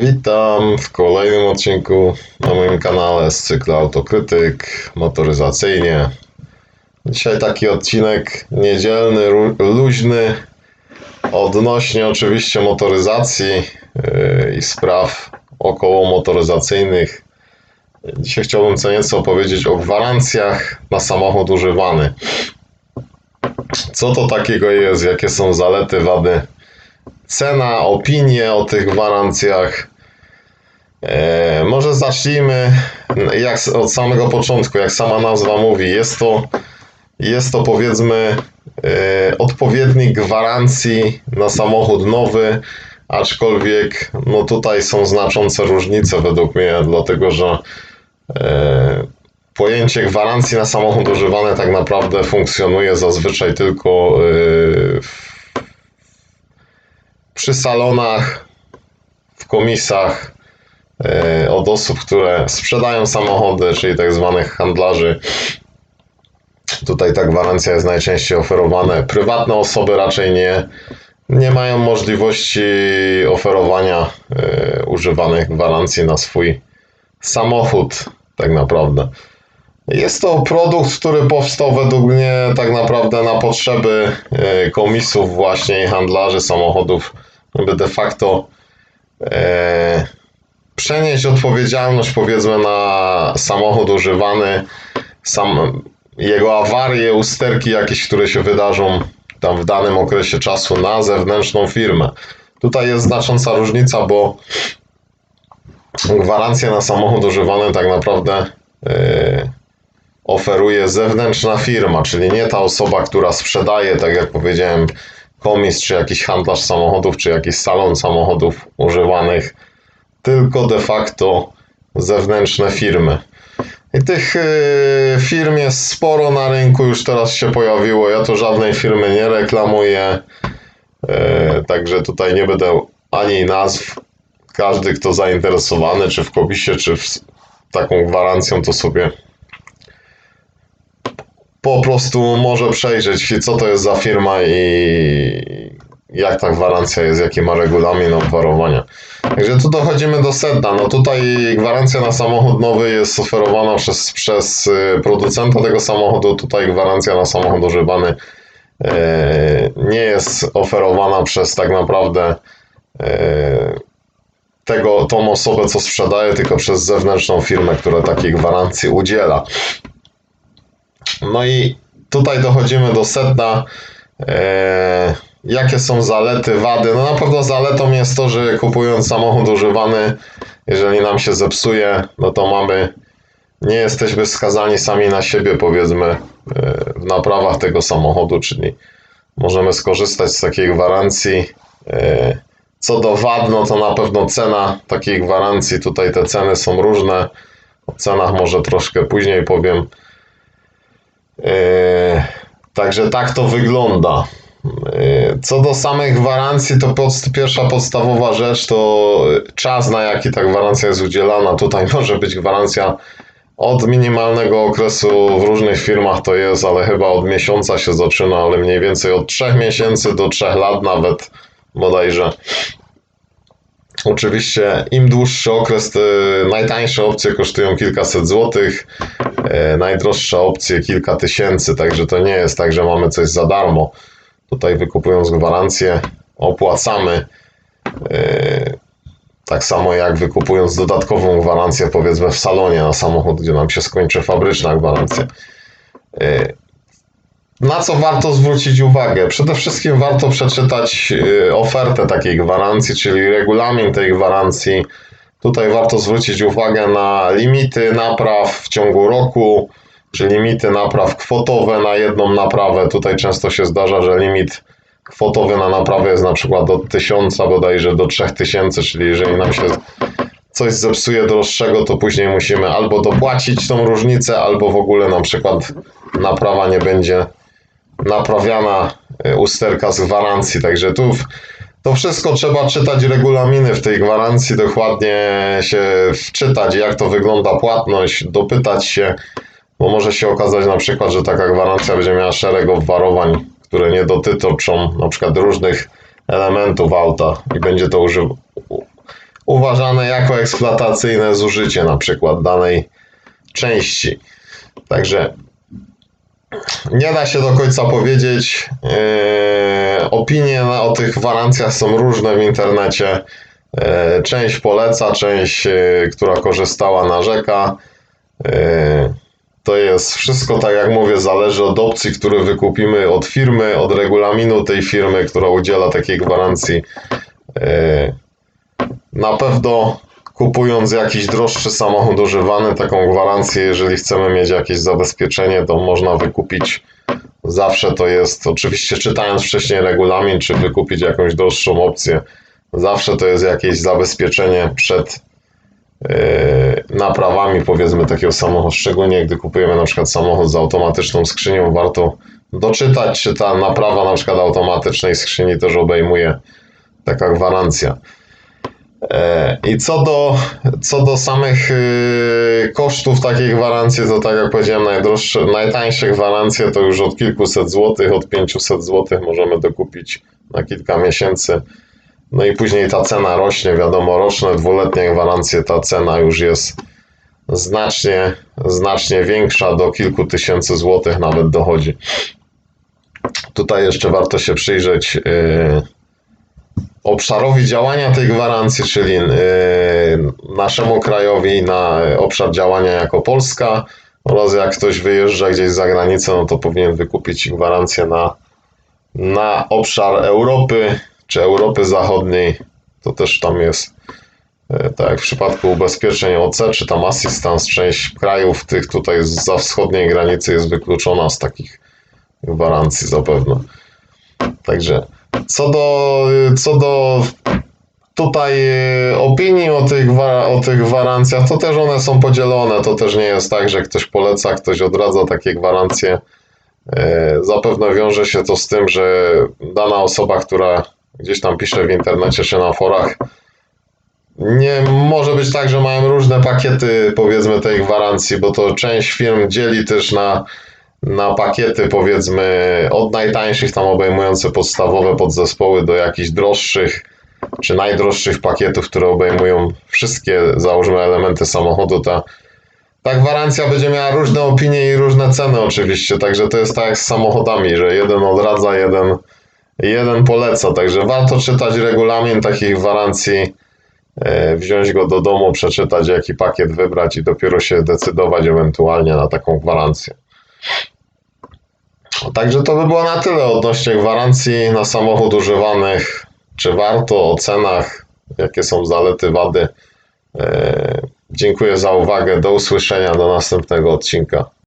Witam w kolejnym odcinku na moim kanale z cyklu Autokrytyk motoryzacyjnie. Dzisiaj taki odcinek niedzielny, luźny, odnośnie oczywiście motoryzacji yy, i spraw około motoryzacyjnych. Dzisiaj chciałbym co nieco opowiedzieć o gwarancjach na samochód używany. Co to takiego jest, jakie są zalety, wady cena, opinie o tych gwarancjach. E, może zacznijmy jak, od samego początku, jak sama nazwa mówi. Jest to, jest to powiedzmy e, odpowiednik gwarancji na samochód nowy, aczkolwiek no tutaj są znaczące różnice według mnie, dlatego że e, pojęcie gwarancji na samochód używany tak naprawdę funkcjonuje zazwyczaj tylko e, przy salonach, w komisach od osób, które sprzedają samochody, czyli tak zwanych handlarzy. Tutaj ta gwarancja jest najczęściej oferowana. Prywatne osoby raczej nie, nie mają możliwości oferowania e, używanych gwarancji na swój samochód, tak naprawdę. Jest to produkt, który powstał według mnie tak naprawdę na potrzeby e, komisów właśnie i handlarzy samochodów, żeby de facto e, przenieść odpowiedzialność powiedzmy na samochód używany, sam, jego awarie, usterki jakieś, które się wydarzą tam w danym okresie czasu na zewnętrzną firmę. Tutaj jest znacząca różnica, bo gwarancję na samochód używany tak naprawdę e, oferuje zewnętrzna firma, czyli nie ta osoba, która sprzedaje, tak jak powiedziałem, komis, czy jakiś handlarz samochodów, czy jakiś salon samochodów używanych, tylko de facto zewnętrzne firmy. I tych y, firm jest sporo na rynku, już teraz się pojawiło. Ja tu żadnej firmy nie reklamuję, y, także tutaj nie będę ani nazw. Każdy, kto zainteresowany, czy w komisie, czy w taką gwarancją, to sobie po prostu może przejrzeć, co to jest za firma i jak ta gwarancja jest, jaki ma regulamin obwarowania. Także tu dochodzimy do sedna. No tutaj gwarancja na samochód nowy jest oferowana przez, przez y, producenta tego samochodu. Tutaj gwarancja na samochód używany e, nie jest oferowana przez tak naprawdę e, tego, tą osobę, co sprzedaje, tylko przez zewnętrzną firmę, która takiej gwarancji udziela. No i tutaj dochodzimy do sedna. E, jakie są zalety, wady? No na pewno zaletą jest to, że kupując samochód używany, jeżeli nam się zepsuje, no to mamy, nie jesteśmy skazani sami na siebie, powiedzmy, e, w naprawach tego samochodu, czyli możemy skorzystać z takiej gwarancji. E, co do wad, no to na pewno cena takiej gwarancji, tutaj te ceny są różne. O cenach może troszkę później powiem. Yy, Także tak to wygląda. Yy, Co do samych gwarancji, to podst- pierwsza podstawowa rzecz to czas, na jaki ta gwarancja jest udzielana. Tutaj może być gwarancja od minimalnego okresu w różnych firmach to jest, ale chyba od miesiąca się zaczyna, ale mniej więcej od 3 miesięcy do 3 lat nawet bodajże. Oczywiście im dłuższy okres, najtańsze opcje kosztują kilkaset złotych, e, najdroższe opcje kilka tysięcy, także to nie jest tak, że mamy coś za darmo. Tutaj wykupując gwarancję opłacamy, e, tak samo jak wykupując dodatkową gwarancję powiedzmy w salonie na samochód, gdzie nam się skończy fabryczna gwarancja. E, na co warto zwrócić uwagę? Przede wszystkim warto przeczytać y, ofertę takiej gwarancji, czyli regulamin tej gwarancji. Tutaj warto zwrócić uwagę na limity napraw w ciągu roku, czy limity napraw kwotowe na jedną naprawę. Tutaj często się zdarza, że limit kwotowy na naprawę jest na przykład od 1000 bodajże do 3000, czyli jeżeli nam się coś zepsuje droższego, to później musimy albo dopłacić tą różnicę, albo w ogóle na przykład naprawa nie będzie naprawiana y, usterka z gwarancji. Także tu to wszystko trzeba czytać regulaminy w tej gwarancji, dokładnie się wczytać, jak to wygląda płatność, dopytać się, bo może się okazać na przykład, że taka gwarancja będzie miała szereg obwarowań, które nie dotyczą na przykład różnych elementów auta i będzie to uży- uważane jako eksploatacyjne zużycie na przykład danej części. Także nie da się do końca powiedzieć. Eee, opinie na, o tych gwarancjach są różne w internecie. Eee, część poleca, część, e, która korzystała, narzeka. Eee, to jest wszystko, tak jak mówię, zależy od opcji, które wykupimy od firmy, od regulaminu tej firmy, która udziela takiej gwarancji. Eee, Na pewno kupując jakiś droższy samochód używany, taką gwarancję, jeżeli chcemy mieć jakieś zabezpieczenie, to można wykupić. Zawsze to jest, oczywiście czytając wcześniej regulamin, czy wykupić jakąś droższą opcję, zawsze to jest jakieś zabezpieczenie przed naprawami, powiedzmy, takiego samochodu. Szczególnie gdy kupujemy na przykład samochód z automatyczną skrzynią, warto doczytać, czy ta naprawa na przykład automatycznej skrzyni też obejmuje taka gwarancja. E, I co do, co do samych y, kosztów takiej gwarancji, to tak jak powiedziałem, najdroższe, najtańsze gwarancje to już od kilkuset złotych, od 500 złotych możemy dokupić na kilka miesięcy. No i później ta cena rośnie, wiadomo, roczne, dwuletnie gwarancje, ta cena już jest znacznie, znacznie większa, do kilku tysięcy złotych nawet dochodzi. Tutaj jeszcze warto się przyjrzeć y, obszarowi działania tej gwarancji, czyli y, naszemu krajowi na obszar działania jako Polska oraz jak ktoś wyjeżdża gdzieś za granicę, no to powinien wykupić gwarancję na, na obszar Europy czy Europy Zachodniej. To też tam jest, y, tak jak w przypadku ubezpieczeń OC czy tam Assistance, część krajów tych tutaj za wschodniej granicy jest wykluczona z takich gwarancji zapewne. Także co do, co do tutaj e, opinii o tych, o tych gwarancjach, to też one są podzielone. To też nie jest tak, że ktoś poleca, ktoś odradza takie gwarancje. E, Zapewne wiąże się to z tym, że dana osoba, która gdzieś tam pisze w internecie czy na forach, nie może być tak, że mają różne pakiety, powiedzmy, tej gwarancji, bo to część firm dzieli też na, na pakiety, powiedzmy, od najtańszych, tam obejmujące podstawowe podzespoły, do jakichś droższych, czy najdroższych pakietów, które obejmują wszystkie, załóżmy, elementy samochodu. Ta, ta gwarancja będzie miała różne opinie i różne ceny, oczywiście. Także to jest tak jak z samochodami, że jeden odradza, jeden, jeden poleca. Także warto czytać regulamin takich gwarancji e, wziąć go do domu, przeczytać jaki pakiet wybrać i dopiero się decydować ewentualnie na taką gwarancję. Także to by było na tyle odnośnie gwarancji na samochód używanych. Czy warto, o cenach, jakie są zalety, wady. E, Dziękuję za uwagę. Do usłyszenia, do następnego odcinka.